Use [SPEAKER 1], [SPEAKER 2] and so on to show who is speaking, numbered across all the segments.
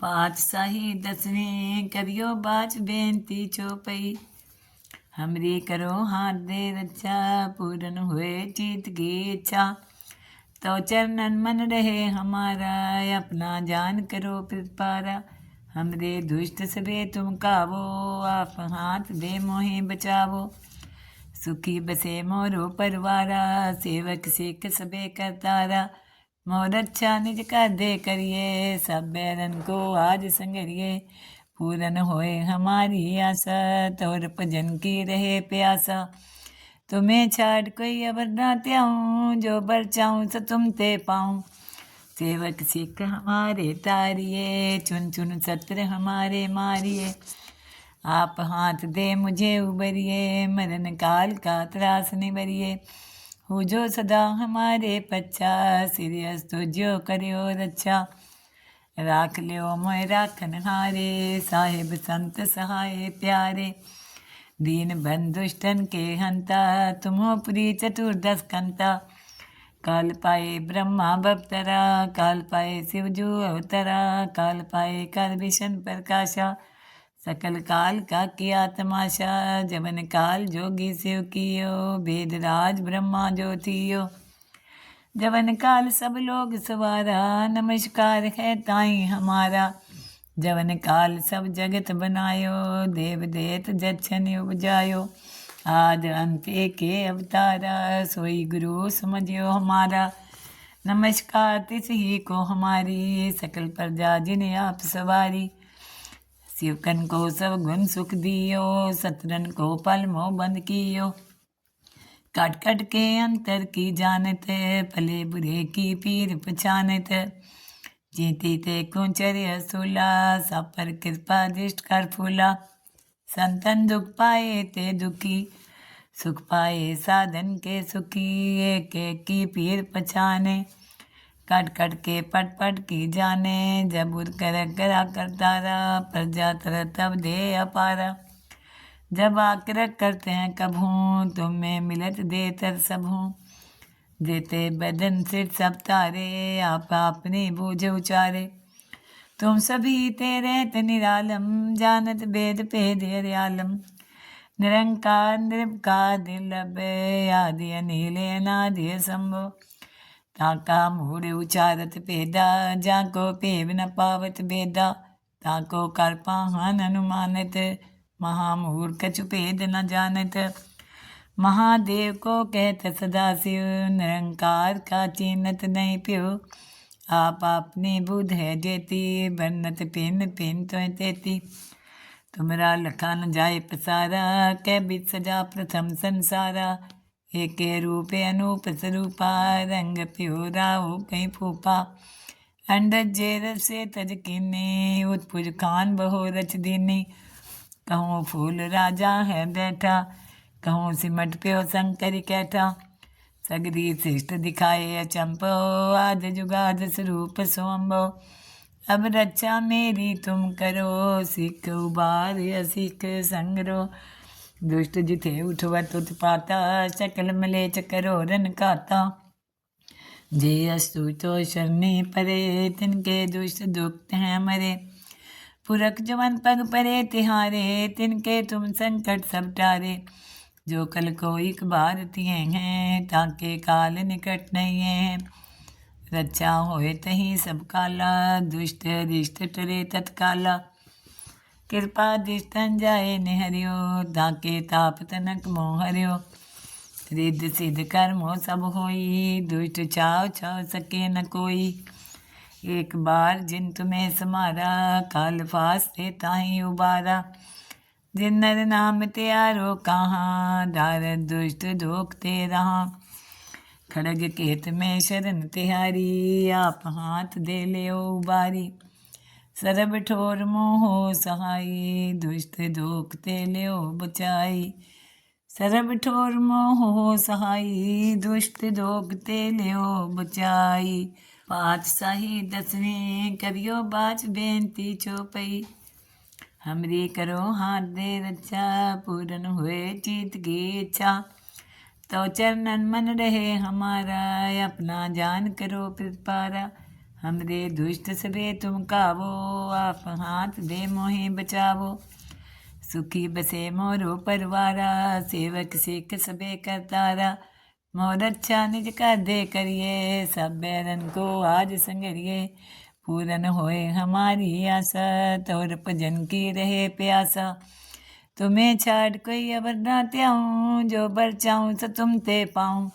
[SPEAKER 1] ਪਾਤਸ਼ਾਹੀ ਦਸਵੇਂ ਕਰਿਓ ਬਾਚ ਬੇਨਤੀ ਚੋਪਈ ਹਮਰੀ ਕਰੋ ਹਾਥ ਦੇ ਰੱਛਾ ਪੂਰਨ ਹੋਏ ਚੀਤ ਕੀ ਇੱਛਾ तो चरणन मन रहे हमारा अपना जान करो प्रतिपारा हमरे दुष्ट सबे तुम कावो आप हाथ दे मोहे बचावो सुखी बसे मोरो परवारा सेवक सिख सबे करतारा मोर अच्छा निज कर दे करिए सब बैरन को आज संगरिए। पूरन होए हमारी आशा, तोर भजन की रहे प्यासा। तुम्हें छाड़ कोई अबर ना त्याऊं, जो बर चाहूँ सो तुम ते पाऊँ। सेवक सिख हमारे तारिए, चुन चुन सत्र हमारे मारिए। आप हाथ दे मुझे उबरिए, मरण काल का त्रास निबरिए हो जो सदा हमारे पच्चा सिरियस तो जो करियो रक्षा राख लियो मोय राखन हारे, साहिब संत सहाय प्यारे। दीन बंधुष्टन के हंता, तुमो प्री चतुर्दश कंता। काल पाए ब्रह्मा बपतरा, काल पाए शिवजू अवतरा, काल पाए कर विशन प्रकाशा। सकल काल का किया तमाशा जवन काल जोगी शिव कियो वेद राज ब्रह्मा ज्योतियो। जवन काल सब लोग सवारा, नमस्कार है ताई हमारा। जवन काल सब जगत बनायो, देव देत जच्छन उपजायो। आद अंत के अवतारा, सोई गुरु समझियो हमारा। नमस्कार, तिस ही को हमारी, सकल प्रजा जिन्हें आप सवारी। शिवकन को सब गुण सुख दियो, सतरन को पल मोह बंद कियो। कट कट के अंतर की जानत भले बुरे की पीर पछानत जीती ते कुंचर्य सूला, सब पर कृपा दृष्ट कर फूला। संतन दुख पाए ते दुखी, सुख पाए साधन के सुखी एक एक की पीर पछाने। कट कट के पट पट की जाने। जब उर कर करा करतारा प्रजा तर तब दे अपारा। जब आकर करते हैं कभूँ तुम्हें मिलत दे तर सबहूँ देते बदन सिर सब तारे, आप अपने बूझ उचारे। तुम सभी तेरे ते निरालम जानत भेद भेद हरियालम। निरंकार निर्विकार निर्लब आदि अनिल, अनादि संभो ताका मूढ़ उचारत भेदा जाको पेव न पावत भेदा ताको कर पाहन अनुमानित महामूढ़ कछु भेद न जानत महादेव को कहत सदा शिव निरंकार का चिन्हत नहीं प्यो आप अपनी बुध है जेती बन्नत पिन पिन तो तेती तुमरा लखा न जाए पसारा कै बित सजा प्रथम संसारा एक रूपे अनूप स्वरूपा रंग प्यो राहु कहीं फूपा अंडज जेर से तज कीने, उत्पुज खान बहो रच दीनी। कहूँ फूल राजा है बैठा, कहूँ सिमट प्यो शंकर कैठा। सगरी शिष्ट दिखाए अचंपो आद जुगाद स्वरूप सोम्बो अब रक्षा मेरी तुम करो, सिख उबार असिख संगरो। दुष्ट जिथे उठवत उत्पाता सकल मलेच करो रन खाता जे अस्तु तो शरणी परे, तिनके दुष्ट दुख हैं मरे। पुरख जवन पग परे, तिहारे, तिनके तुम संकट सब टारे। जो कल को एक बार तिए हैं ताके काल निकट नहीं है। रक्षा होए तही सब काला, दुष्ट रिष्ट टरे तत्काला। कृपा दिष्टन जाए निहरियो ताके ताप तनक मोह हरियो रिद्ध सिद्ध कर्मो सब होई दुष्ट छाव छाव सके न कोई एक बार जिन तुम्हें समारा काल फास थे ताही उबारा जिन नर नाम त्यारो कहाँ दार दुष्ट धोखते रहा खड़ग केत में शरण तिहारी आप हाथ दे ले उबारी सरब ठोर मोहो सहाई दुष्ट धोखते ले बचाई सरब ठोर मोहो सहाई दुष्ट धोखते ले बचाई पातशाही दसवें करियो बाच बेनती चौपई हमरी करो हाथ दे रक्षा पूरन हुए चीत की इच्छा तो चरणन मन रहे हमारा अपना जान करो प्रतिपारा हमरे दुष्ट सबे तुम कावो आप हाथ दे मोहे बचावो। सुखी बसे मोरो परवारा, सेवक सिख सबे करतारा। मोर अच्छा निज का दे करिए, सब बैरन को आज संगरिए। पूरन होए हमारी आशा, तोर भजन की रहे प्यासा। तुम्हें छाड़ कोई अबर ना त्याऊं, जो बर चाहूँ सो तुम ते पाऊँ।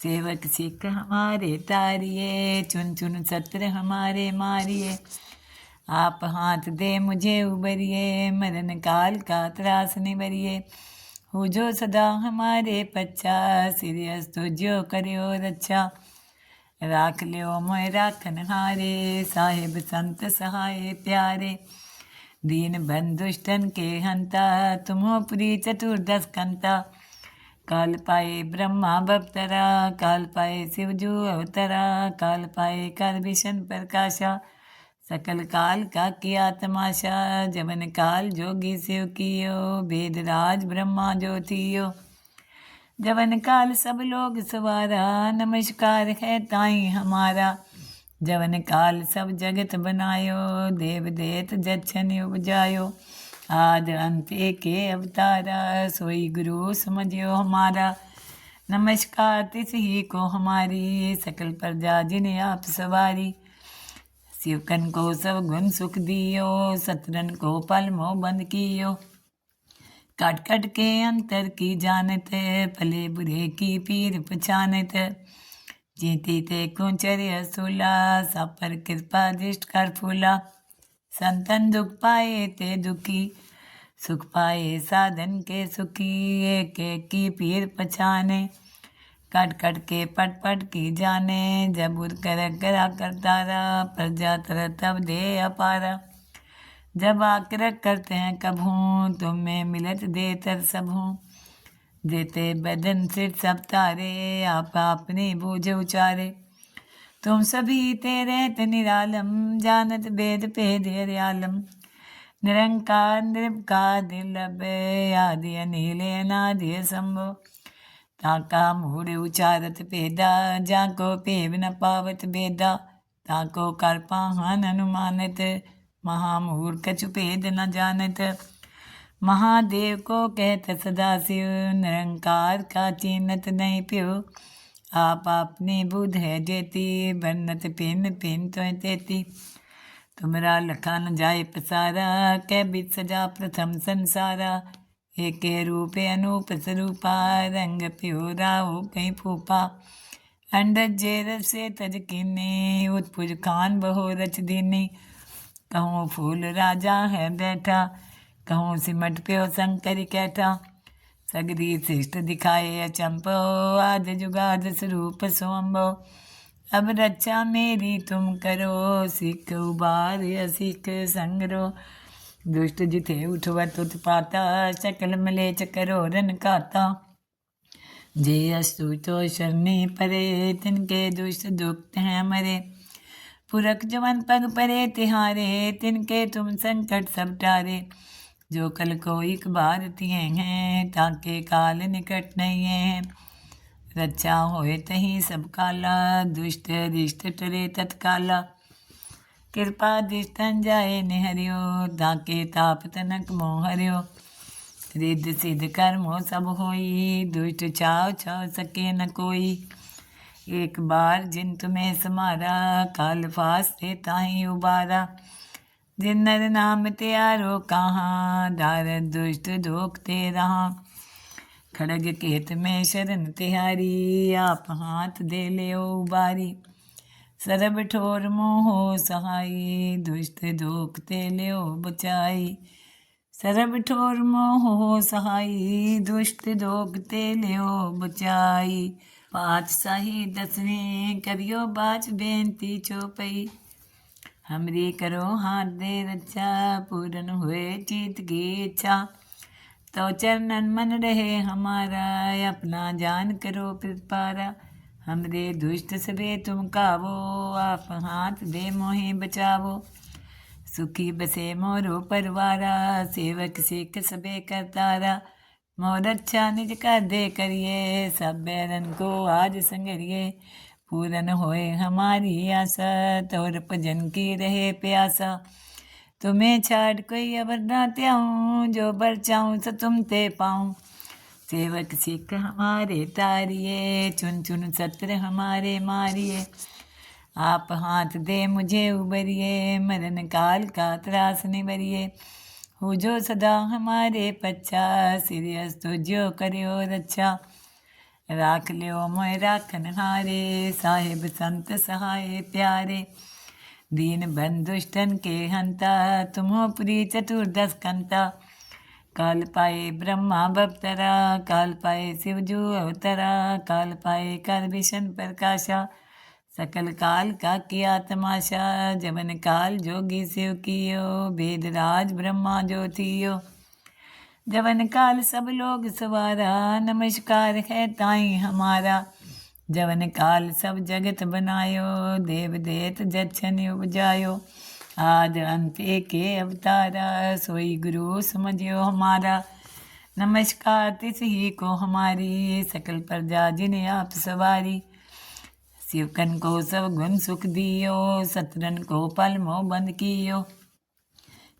[SPEAKER 1] सेवक सिख हमारे तारिए, चुन चुन सत्र हमारे मारिए। आप हाथ दे मुझे उबरिए, मरण काल का त्रास निबरिए हो जो सदा हमारे पच्चा सिरियस तो जो करियो रक्षा राख लियो मोय राखन हारे, साहिब संत सहाय प्यारे। दीन बंधुष्टन के हंता, तुमो पुरी चतुर्दश कंता। काल पाए ब्रह्मा बप्तरा काल पाए शिवजू अवतरा, काल पाए काल भीषण प्रकाशा। सकल काल का किया तमाशा जबन काल जोगी शिव कियो वेद राज ब्रह्मा ज्योतियो। जवन काल सब लोग सवारा, नमस्कार है ताई हमारा। जवन काल सब जगत बनायो देव देत जच्छन उपजायो। आद अंत के अवतारा सोई गुरु समझियो हमारा। नमस्कार तिस ही को हमारी, सकल प्रजा जिन्हें आप सवारी। शिवकन को सब गुण सुख दियो, सतरन को पल मोह बंद कियो। काट कट के अंतर की जानत भले बुरे की पीर पछानत। जीती ते कुंचर्य सुला सब पर कृपा दृष्ट कर फूला। संतन दुख पाए ते दुखी, सुख पाए साधन के सुखी, एक एक की पीर पछाने। कट कट के पट पट की जाने जब उर कर करा करतारा प्रजा तर तब दे अपारा। जब आकर करते हैं कभूँ, तुम्हें मिलत दे तर सबूँ। देते बदन सिर सब तारे, आप अपने बूझ उचारे। तुम सभी तेरे निरालम, जानत वेद भेद हरियालम। निरंकार निर्भकार दिलब आदि अनिल, अनादि संभव ताका मूढ़ उचारत पेदा, जाको पेव न पावत बेदा। ताको कर पाहन अनुमानित महामूर कछु भेद न जानत। महादेव को कहत सदा शिव निरंकार का चिन्हत नहीं प्यो। आप अपनी बुध है जेती, बन्नत पिन पिन तो तेती। तुमरा लखा न जाए पसारा, कै बित सजा प्रथम संसारा। एक रूपे अनूप स्वरूपा रंग प्योरा हो कहीं फूफा अंडज जेर से तज किन्ने उत्पुज खान बहो रच दीनी। कहूँ फूल राजा है बैठा, कहूँ सिमट प्यो शंकर कैठा। सगरी शिष्ट दिखाए अचंपो आज जुगाद स्वरूप सोम्बो अब रक्षा मेरी तुम करो, सिख उबार सिख संगरो। दुष्ट जिथे उठवत उत्पाता सकल मलेच करो रन काता। जे अस्तु तो शरणी परे, तिनके दुष्ट दुख हैं मरे। पुरख जवन पग परे, तिहारे, तिनके तुम संकट सब टारे। जो कल को एक बार तिये हैं ताके काल निकट नहीं है। रक्षा होए तही सब काला, दुष्ट दिष्ट टरे तत्काला। कृपा दिष्टन जाए निहरियो ताके ताप तनक मोह हरियो। रिद्ध सिद्ध कर्मो सब होई, दुष्ट छाव छाव सके न कोई। एक बार जिन तुम्हें समारा, काल फास्ते ताही उबारा। जिन नर नाम त्यारो कहाँ दार दुष्ट धोखते रहा खड़ग केत में शरण तिहारी आप हाथ दे ले उबारी सरब ठोर मोहो सहाई दुष्ट दोखते लियो बचाई सरब ठोर मोहो सहाई दुष्ट दोखते लियो बचाई पातशाही दसवें करियो बाच बेनती चौपई हमरी करो हाथ दे रक्षा, पूरन हुए चीत की इच्छा। तो चरणन मन रहे हमारा, अपना जान करो पारा हमरे दुष्ट सबे तुम कावो, आप हाथ दे मोहे बचावो। सुखी बसे मोरो परवारा, सेवक सिख सबे करतारा। मोर अच्छा निज कर दे करिए सब बैरन को आज संगरिए। पूरन होए हमारी आशा, तोर भजन की रहे प्यासा। तुम्हें छाड़ कोई अबर ना त्याऊं, जो बर चाऊं सो तुम ते पाऊँ। सेवक सिख हमारे तारिए, चुन चुन सत्र हमारे मारिए। आप हाथ दे मुझे उबरिए मरण काल का त्रास निबरिए हो जो सदा हमारे पच्छा सीरियस तो जो करियो रक्षा राख लियो मोय राखन हारे, साहिब संत सहाय प्यारे। दीन बंधुष्टन के हंता तुमो पुरी चतुर्दश कंता। काल पाए ब्रह्मा बप्तरा, काल पाए शिवजू अवतरा, काल पाए काल भीषण प्रकाशा। सकल काल का किया तमाशा जवन काल जोगी शिव कियो, वेद राज ब्रह्मा जो थियो जवन काल सब लोग सवारा, नमस्कार है ताई हमारा। जवन काल सब जगत बनायो देव देत जच्छन उपजायो। आद अंत के अवतारा, सोई गुरु समझियो हमारा। नमस्कार तिस ही को हमारी, सकल प्रजा जिन्हें आप सवारी। शिवकन को सब गुण सुख दियो, सतरन को पल मोह बंद कियो।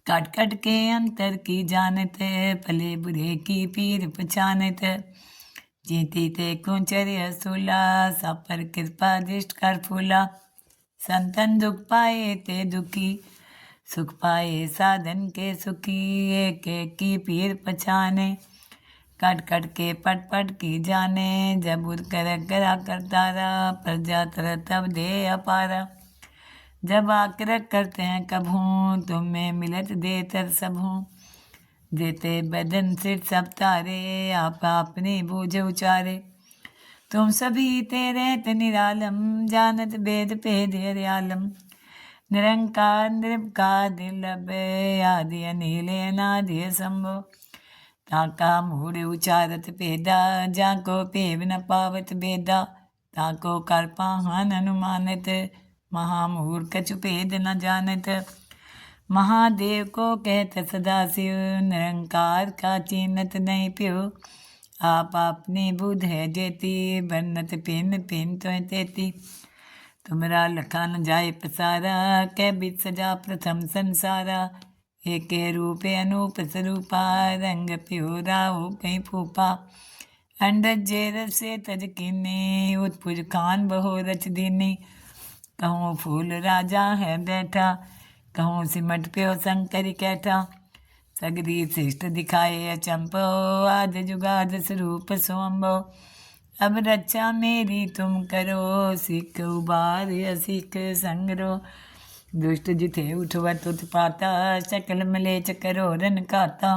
[SPEAKER 1] कट कट के अंतर की जानत भले बुरे की पीर पहचानत जीती ते कुंचर असुला सब पर कृपा दृष्ट कर फूला। संतन दुख पाए ते दुखी, सुख पाए साधन के सुखी। एक एक की पीर पछाने कट कट के पट पट की जाने। जब कर करा करता रहा प्रजा तर तब दे अपारा। जब आकर करते हैं, कब हूँ तुम में मिलत दे तर सब देते बदन सिर सब तारे, आप अपने बूझ उचारे। तुम सभी तेरे निरालम जानत वेद भेद आलम निरंकार निर्भकार निर्लब आदि अनिल अनादि संभव ताका मूढ़ उचारत भेदा जाको पेव न पावत भेदा ताको कर पाहन अनुमानित महामूर्ख भेद न जानत। महादेव को कहत, सदा शिव, निरंकार का चिन्हत नहीं प्यो। आप अपनी बुध है जेती, बन्नत पिन पिन तो तेती। तुमरा लखा न जाए पसारा, कै बित सजा प्रथम संसारा। एक रूपे अनूप स्वरूपा रंग प्यो राहु कहीं फूपा अंडज जेर से तज किन्नी उत्पुज खान बहो रच दीनी। कहूँ फूल राजा है बैठा, कहूँ सिमट प्यो शंकर कैठा। सगरी श्रेष्ठ दिखाए अचंपो आद जुगाद स्वरूप सोम्बो अब रक्षा मेरी तुम करो, सिख उबार सिख संगरो। दुष्ट जिथे उठवत उत्पाता सकल मले चकरो रन काता।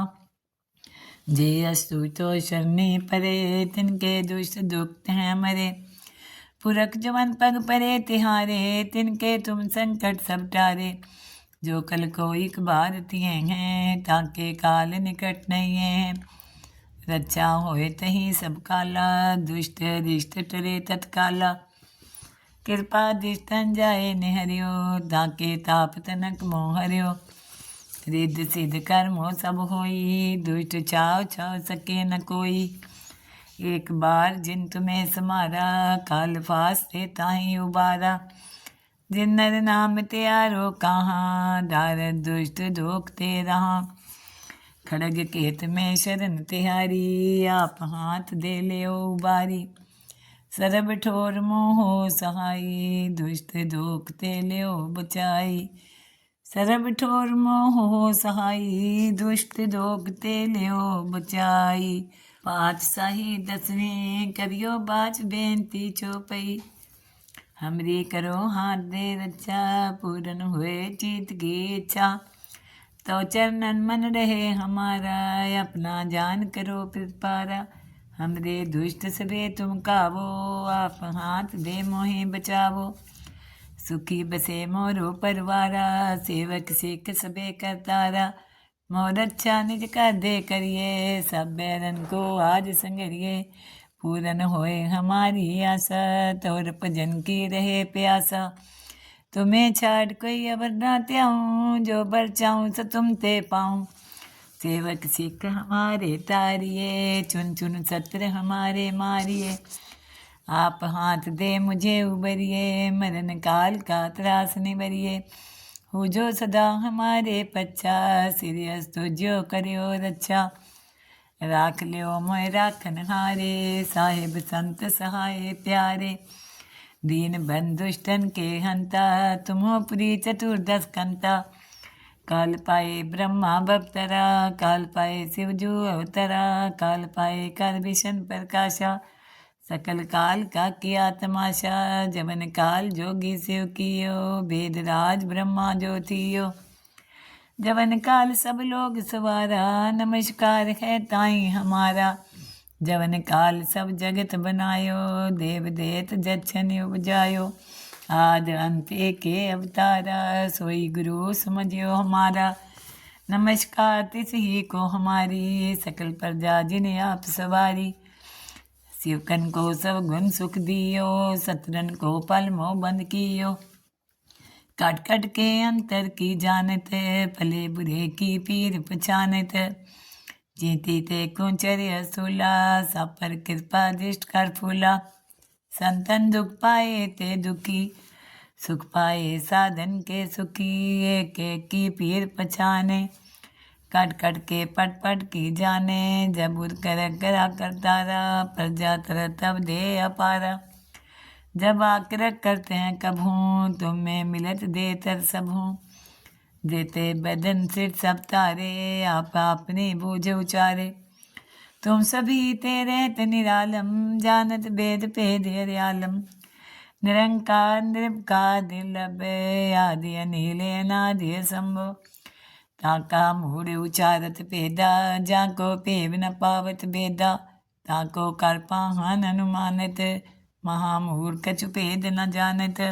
[SPEAKER 1] जे अस्तु तो शरणी परे, तिनके दुष्ट दुख हैं मरे। पुरख जवन पग परे, तिहारे, तिनके तुम संकट सब टारे। जो कल को एक बार तिए हैं ताके काल निकट नहीं है। रक्षा होए तही सब काला, दुष्ट रिष्ट टरे तत्काला। कृपा दिष्टन जाए निहरियो ताके ताप तनक मोहरियो रिद्ध सिद्ध कर्मो सब होई, दुष्ट चाव छाव सके न कोई। एक बार जिन तुम्हें समारा, काल फास से ताही उबारा। जिन नर नाम त्यारो कहाँ, दार दुष्ट धोखते रहा। खड़ग केत में शरण तिहारी, आप हाथ दे ले उबारी। सरब ठोर मोहो सहाई, दुष्ट धोखते ले बचाई। सरब ठोर मोहो सहाई, दुष्ट धोखते ले बचाई। पातशाही दसवीं करियो बाच बेनती चौपई हमरी करो हाथ दे रक्षा पूरन हुए चीत की इच्छा तो चरणन मन रहे हमारा अपना जान करो प्रतिपारा हमरे दुष्ट सबे तुम कावो आप हाथ दे मोहे बचावो सुखी बसे मोरो परवारा सेवक सिख सबे करतारा मोर अच्छा निज कर दे करिए, सब बैरन को आज संगरिए। पूरन होए हमारी आशा तोर भजन की रहे प्यासा। तुम्हें छाड़ कोई अबर ना त्याऊं, जो बर चाऊं सो तुम ते पाऊँ। सेवक सिख हमारे तारिए, चुन चुन सत्र हमारे मारिए। आप हाथ दे मुझे उबरिए, मरण काल का त्रास निबरिए हो जो सदा हमारे पच्चा सीरियस तो जो करियो रक्षा राख लियो मोय राखन हारे, साहेब संत सहाय प्यारे। दीन बंधुष्टन के हंता, तुमो पुरी चतुर्दश कंता। काल पाए ब्रह्मा बप्तरा, काल पाए शिवजू अवतरा, काल पाए कर विशन प्रकाशा। सकल काल का किया तमाशा जबन काल जोगी शिव कियो वेद राज ब्रह्मा ज्योतियो जवन काल सब लोग सवारा, नमस्कार है ताई हमारा। जवन काल सब जगत बनायो, देव देत जच्छन उपजायो। आद अंत के अवतारा, सोई गुरु समझियो हमारा। नमस्कार तिस ही को हमारी, सकल प्रजा जिन्हें आप सवारी। शिवकन को सब गुण सुख दियो, सतरन को पल मोह बंद कियो। काट काट के अंतर की जानत भले बुरे की पीर पहचानत जीती ते कुंचर्य सूला सब पर कृपा दृष्ट कर फूला। संतन दुख पाए ते दुखी, सुख पाए साधन के सुखी, एक एक की पीर पछाने। कट कट के पट पट की जाने जब कर करा कर तारा प्रजा तर तब दे अपारा। जब आकर करते हैं कभूँ तुम्हें मिलत दे तर सबहूँ देते बदन सिर सब तारे, आप अपने बूझ उचारे। तुम सभी तेरे निरालम, जानत वेद भेद हरियालम। निरंकार निर्भकार दिल आदि अनिले, अनादि संभव ताका मूढ़ उचारत भेदा जाको पेव न पावत भेदा ताको कर पाहन अनुमानत महामूर कछु भेद न जानत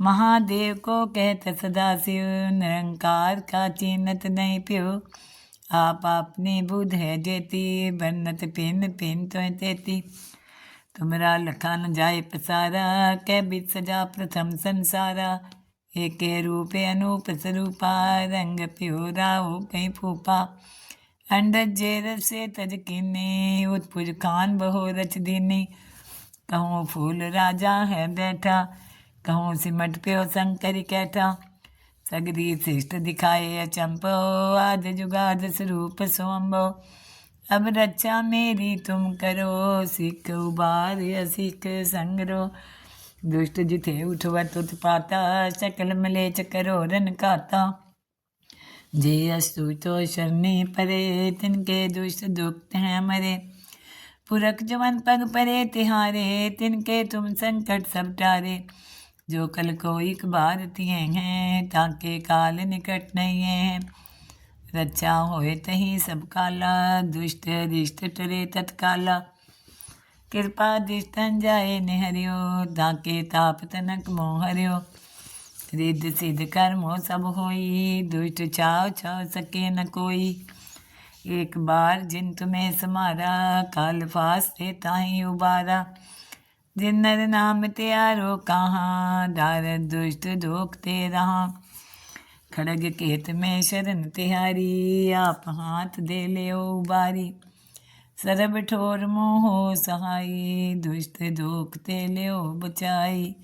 [SPEAKER 1] महादेव को कहत सदा शिव निरंकार का चिन्हत नहीं प्यो आप अपनी बुध है देती बन्नत पिन पिन तो तेती तुमरा लखा न जाए पसारा कै बिच सजा प्रथम संसारा एक रूपे अनूप स्वरूपा रंग प्योरा हो कहीं फूपा अंडज जेर से तज किन्नी, उत्पुज खान बहो रच दीनी कहूँ फूल राजा है बैठा, कहूँ सिमट प्यो शंकर कैठा। सगरी श्रेष्ठ दिखाए अचंपो आद जुगाद स्वरूप सोम्बो अब रक्षा मेरी तुम करो, सिख उबार सिख संगरो। दुष्ट जिथे उठवत उत्पाता सकल मलेच रन खाता जे अस्तु तो शरणी परे, तिनके दुष्ट दुख हैं मरे। पुरख जवन पग परे, तिहारे, तिनके तुम संकट सब टारे। जो कल को एक बार तिए हैं, ताके काल निकट नहीं है। रक्षा होए तही सब काला, दुष्ट रिष्ट टरे तत्काला। कृपा दिष्टन जाए निहरियो ताके ताप तनक मोहरियो रिद्ध सिद्ध कर्मो सब होई दुष्ट चाव छाव सके न कोई एक बार जिन तुम्हें समारा काल फास से ताही उबारा जिन्नर नाम त्यारो कहाँ दार दुष्ट धोखते रहा खड़ग केत में शरण तिहारी आप हाथ दे ले बारी सरब ठोर मोहो सहाई दुष्ट धोखते ले बचाई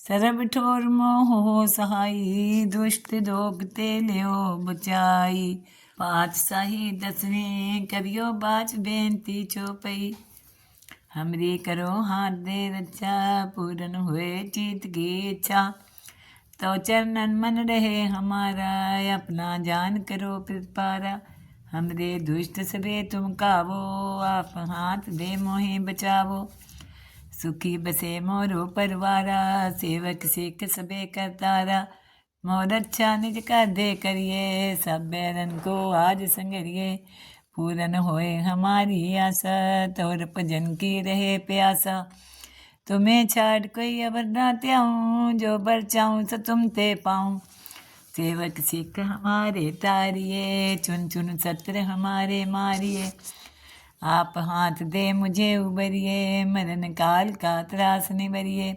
[SPEAKER 1] सरब ठोर मोहो सहाई दुष्ट धोखते ले बचाई पाँच साही दसवें करियो बाच बेनती चौपई हमरी करो हाथ दे रक्षा पूरन हुए चीत की इच्छा तो चरणन मन रहे हमारा अपना जान करो प्रतिपारा हमरे दुष्ट सबे तुम कावो, आप हाथ दे मोहे बचावो। सुखी बसे मोरो परवारा, सेवक सिख सबे करतारा। मोर अच्छा निज कर दे करिए, सब बैरन को आज संगरिए। पूरन होए हमारी आशा, तोर भजन की रहे प्यासा। तुम्हें छाड़ कोई अबर ना त्याऊँ, जो बर चाहूँ सो तुम ते पाऊँ। सेवक सिख हमारे तारिए, चुन चुन सत्र हमारे मारिए। आप हाथ दे मुझे उबरिए मरण काल का त्रास निबरिए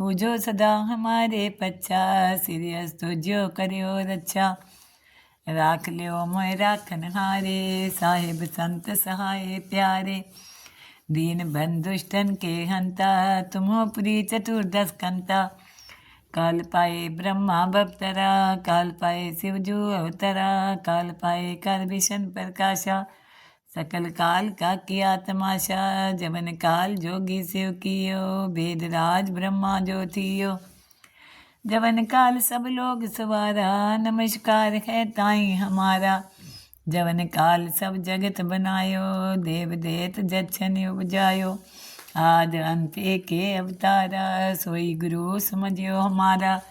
[SPEAKER 1] हो जो सदा हमारे पच्चा सिरियस तो जो करियो रक्षा राख लियो मोय राखन हारे, साहेब संत सहाय प्यारे। दीन बंधुष्टन के हंता, तुमो पुरी चतुर्दश कंता। काल पाए ब्रह्मा बप्तरा काल पाए शिवजू अवतरा, काल पाए कर विशन प्रकाशा। सकल काल का किया तमाशा जबन काल जोगी शिव कियो वेद राज ब्रह्मा जो थियो। जवन काल सब लोग सवारा, नमस्कार है ताई हमारा। जवन काल सब जगत बनायो देव देत जच्छन उपजायो। आद अंत के अवतारा, सोई गुरु समझियो हमारा।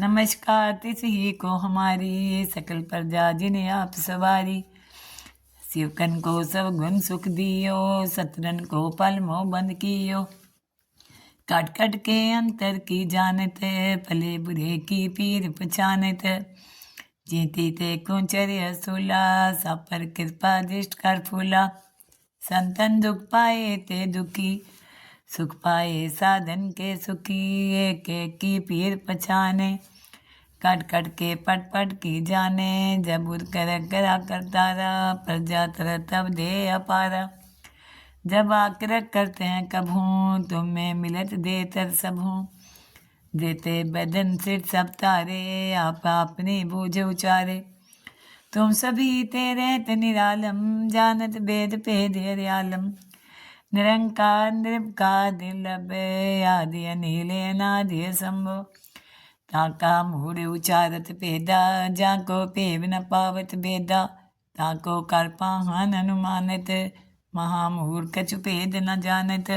[SPEAKER 1] नमस्कार तिस ही को हमारी, सकल प्रजा जिन्हें आप सवारी। शिवकन को सब गुण सुख दियो, सतरन को पल मोह बंद कियो। काट काट के अंतर की जानत भले बुरे की पीर पछानत। जीती ते कुंचर असुला सापर कृपा दृष्ट कर फूला। संतन दुख पाए ते दुखी, सुख पाए साधन के सुखी, एक एक की पीर पछाने। कट कट के पट पट की जाने जब उद कर करा करतारा प्रजा तर तब दे अपारा। जब आकर करते हैं कभूँ, तुम्हें मिलत देतर सबहूँ देते बदन सिर सब तारे, आप अपने बूझ उचारे। तुम सभी तेरे निरालम जानत वेद भेद हरियालम निरंकार निर्भकार दिलब आदि अनिले, अनादि संभो ताका मूड उचारत भेदा जाको पेव न पावत भेदा ताको कर पाहन अनुमानित महामूर कछु भेद न जानत।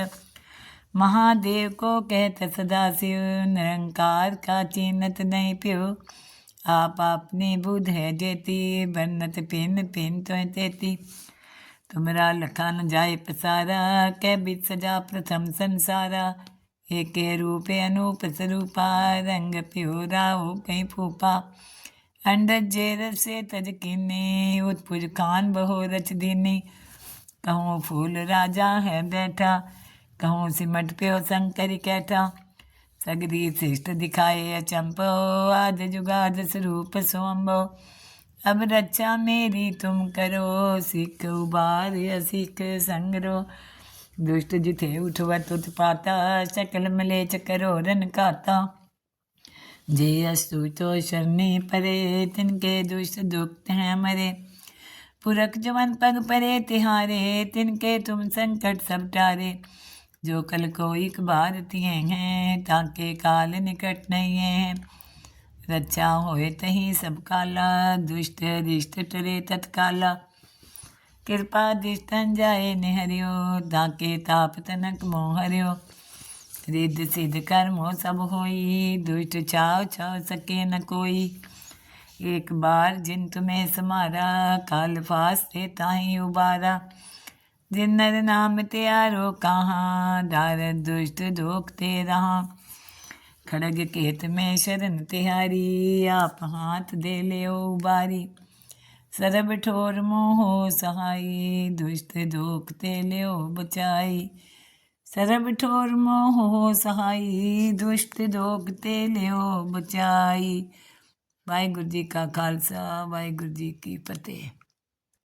[SPEAKER 1] महादेव को कहत सदा शिव निरंकार का चिन्हत नहीं प्यो। आप अपनी बुध है जेती बन्नत पिन पिन तो तेती। तुमरा लखा न जाए पसारा कै बिच सजा प्रथम संसारा। एक रूप अनूप स्वरूपा रंग प्यो राव कहीं फूपा अंडज जेर से तज किन्नी उत्पुज खान बहो रच दीनी। कहूँ फूल राजा है बैठा, कहूँ सिमट प्यो शंकर कैठा। सगरी श्रेष्ठ दिखाए अचंपो, आद जुगाद स्वरूप सोम्बो अब रक्षा मेरी तुम करो, सिख उबार सिख संगरो। दुष्ट जिथे उठवत उत्पाता शकल मलेच करो, रन काता। जे अस्तु तो शरणी परे, तिनके दुष्ट दुख हैं मरे। पुरख जवन पग परे, तिहारे, तिनके तुम संकट सब टारे। जो कल को एक बार तिए हैं ताके काल निकट नहीं है। रक्षा होए तही सब काला, दुष्ट दिष्ट टरे तत्काला। कृपा दिष्टन जाए निहरियो ताके ताप तनक मोहरियो रिद्ध सिद्ध कर्मो सब होई, दुष्ट छाव छाव सके न कोई। एक बार जिन तुम्हें समारा, काल फास्ते ताही उबारा। ਜਿਨ ਨਰ ਨਾਮ ਤੇ ਆਰੋ ਕਹਾ, ਡਾਰ, ਦੁਸ਼ਟ ਦੋਖਤੇ ਰਹਾ। ਖੜਗ ਕੇਤ ਮੈਂ ਸ਼ਰਨ ਤਿਹਾਰੀ, ਆਪ ਹਾਥ ਦੇ ਲਿਓ ਉਬਾਰੀ ਸਰਬ ਠੋਰ ਮੋਹ ਸਹਾਈ, ਦੁਸ਼ਟ ਦੋਖਤੇ ਲਿਓ ਬਚਾਈ। ਸਰਬ ਠੋਰ ਮੋਹ ਸਹਾਈ, ਦੁਸ਼ਟ ਦੋਖਤੇ ਲਿਓ ਬਚਾਈ। ਵਾਹਿਗੁਰੂ ਜੀ ਕਾ ਖਾਲਸਾ, ਵਾਹਿਗੁਰੂ ਜੀ ਕੀ ਫਤਿਹ।